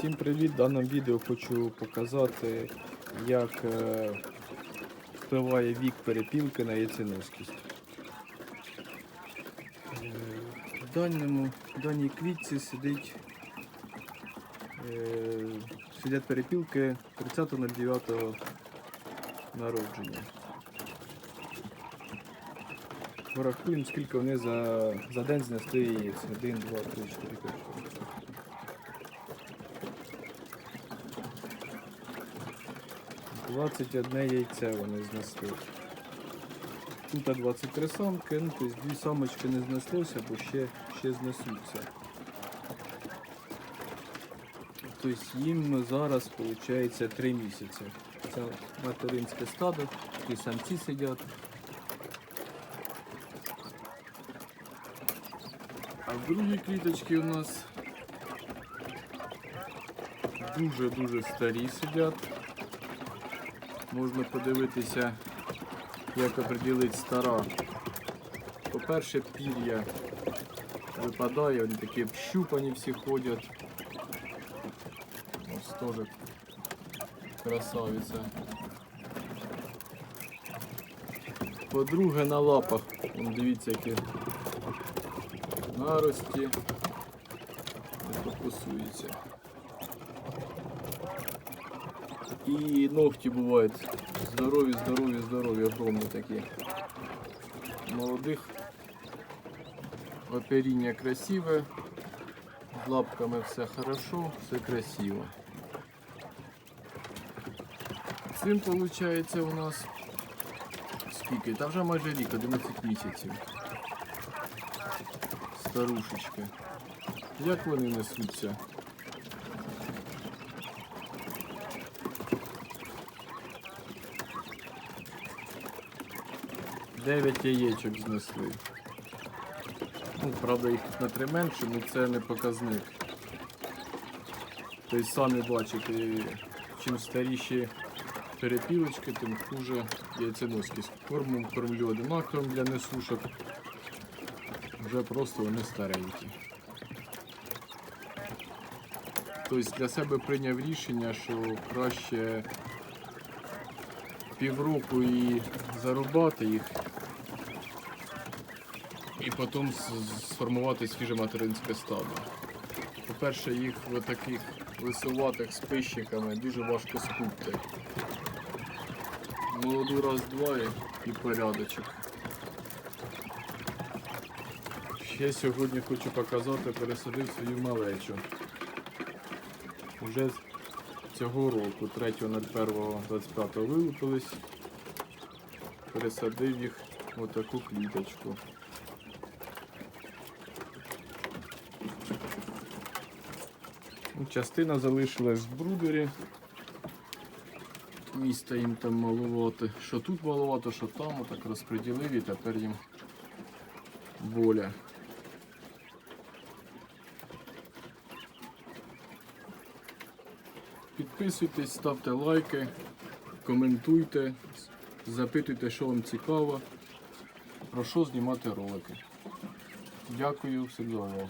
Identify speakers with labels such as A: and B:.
A: Всім привіт! В даному відео хочу показати, як е, впливає вік перепілки на яйценоскість. Е, В даній квітці сидить, е, сидять перепілки 30.09 народження. Порахуємо, скільки вони за, за день знесли яєць. 1, 2, 3, 4, 5. 21 яйце вони знесли. Тут 23 самки, ну тобто дві самочки не знеслося, бо ще, ще знесуться. Тобто їм зараз виходить 3 місяці. Це материнське стадо, і самці сидять. А в другій кліточці у нас дуже-дуже старі сидять. Можна подивитися, як оприділити стара. По-перше, пір'я випадає, вони такі вщупані всі ходять. Ось теж красавиця. По-друге, на лапах. Вон, дивіться, які нарості. Не фокусується. І ногті бувають здорові, здорові, здорові, огромні такі. Молодих оперіння красиве, з лапками все хорошо, все красиво. Цим виходить у нас скільки? Та вже майже рік, 11 місяців. Старушечки. Як вони несуться? Дев'ять яєчок знесли. Ну, правда, їх тут на три менше, але це не показник. Тобто самі бачите, чим старіші перепілочки, тим хуже яйценоскість. Кормом кормлю одинаковим для несушок. Вже просто вони старенькі. Тобто для себе прийняв рішення, що краще півроку і зарубати їх, і потім сформувати свіже материнське стадо. По-перше, їх в таких висуватих з пищиками дуже важко скупти. Молоду раз-два і, і порядочок. Ще сьогодні хочу показати, пересадив свою малечу. Уже цього року, 3.01.25 вилупились, пересадив їх в таку кліточку. Ну, Частина залишилась в брудері. Міста їм там маловато. Що тут маловато, що там, отак розподілив і тепер їм воля. Підписуйтесь, ставте лайки, коментуйте, запитуйте, що вам цікаво, про що знімати ролики. Дякую всім за увагу.